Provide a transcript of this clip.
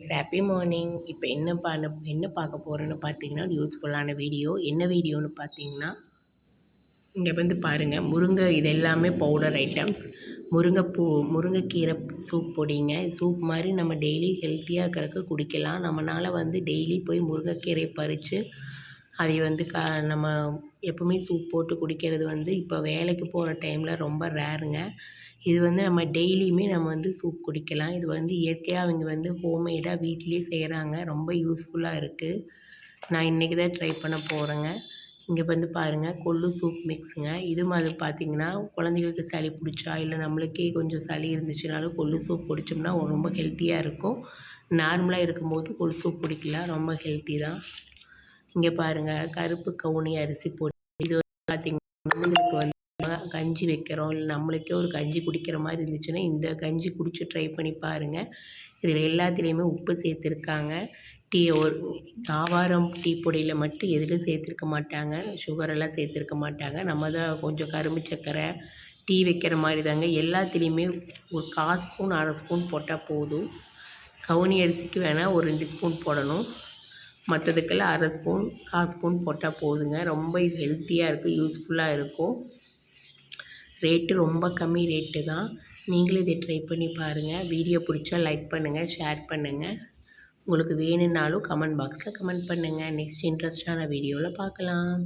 Happy morning இப்போ என்ன பண்ண என்ன பார்க்க போகிறோன்னு பார்த்தீங்கன்னா யூஸ்ஃபுல்லான வீடியோ என்ன வீடியோன்னு பார்த்தீங்கன்னா இங்கே வந்து பாருங்கள் முருங்கை இது எல்லாமே பவுடர் ஐட்டம்ஸ் முருங்கைப்பூ முருங்கைக்கீரை சூப் பொடிங்க சூப் மாதிரி நம்ம டெய்லி ஹெல்த்தியாக இருக்கிறதுக்கு குடிக்கலாம். நம்மளால் வந்து டெய்லி போய் முருங்கைக்கீரை பறித்து அதை வந்து க நம்ம எப்போவுமே சூப் போட்டு குடிக்கிறது வந்து இப்போ வேலைக்கு போகிற டைமில் ரொம்ப ரேருங்க இது வந்து நம்ம டெய்லியுமே நம்ம வந்து சூப் குடிக்கலாம். இது வந்து இயற்கையாக அவங்க வந்து ஹோம்மேடாக வீட்லேயே செய்கிறாங்க ரொம்ப யூஸ்ஃபுல்லாக இருக்குது நான் இன்றைக்கி தான் ட்ரை பண்ண போகிறேங்க இங்கே வந்து பாருங்கள் கொள்ளு சூப் மிக்ஸுங்க இது மாதிரி பார்த்திங்கன்னா குழந்தைகளுக்கு சளி பிடிச்சா இல்லை நம்மளுக்கே கொஞ்சம் சளி இருந்துச்சுனாலும் கொள்ளு சூப் குடித்தோம்னா ரொம்ப ஹெல்த்தியாக இருக்கும். நார்மலாக இருக்கும்போது கொள்ளு சூப் குடிக்கலாம். ரொம்ப ஹெல்த்தி தான். இங்கே பாருங்கள் கருப்பு கவுனி அரிசி போட்டு இது பார்த்திங்கன்னா வந்து கஞ்சி வைக்கிறோம். இல்லை நம்மளுக்கே ஒரு கஞ்சி குடிக்கிற மாதிரி இருந்துச்சுன்னா இந்த கஞ்சி குடிச்சு ட்ரை பண்ணி பாருங்கள் இதில் எல்லாத்துலேயுமே உப்பு சேர்த்துருக்காங்க. டீ ஒரு ஆவாரம் டீ பொடியில் மட்டும் எதிலும் சேர்த்துருக்க மாட்டாங்க. சுகரெல்லாம் சேர்த்துருக்க மாட்டாங்க. நம்ம தான் கொஞ்சம் கரும்பு சர்க்கரை டீ வைக்கிற மாதிரி தாங்க. எல்லாத்துலேயுமே ஒரு கால் ஸ்பூன் அரை ஸ்பூன் போட்டால் போதும். கவுனி அரிசிக்கு வேணால் ஒரு ரெண்டு ஸ்பூன் போடணும். மற்றதுக்கெல்லாம் அரை ஸ்பூன் கால் ஸ்பூன் போட்டால் போதுங்க. ரொம்ப இது ஹெல்த்தியாக இருக்கும் யூஸ்ஃபுல்லாக இருக்கும். ரேட்டு ரொம்ப கம்மி ரேட்டு தான். நீங்களும் இதை ட்ரை பண்ணி பாருங்கள் வீடியோ பிடிச்சா லைக் பண்ணுங்கள் ஷேர் பண்ணுங்கள் உங்களுக்கு வேணும்னாலும் கமெண்ட் பாக்ஸில் கமெண்ட் பண்ணுங்கள் நெக்ஸ்ட் இன்ட்ரெஸ்டான வீடியோவில் பார்க்கலாம்.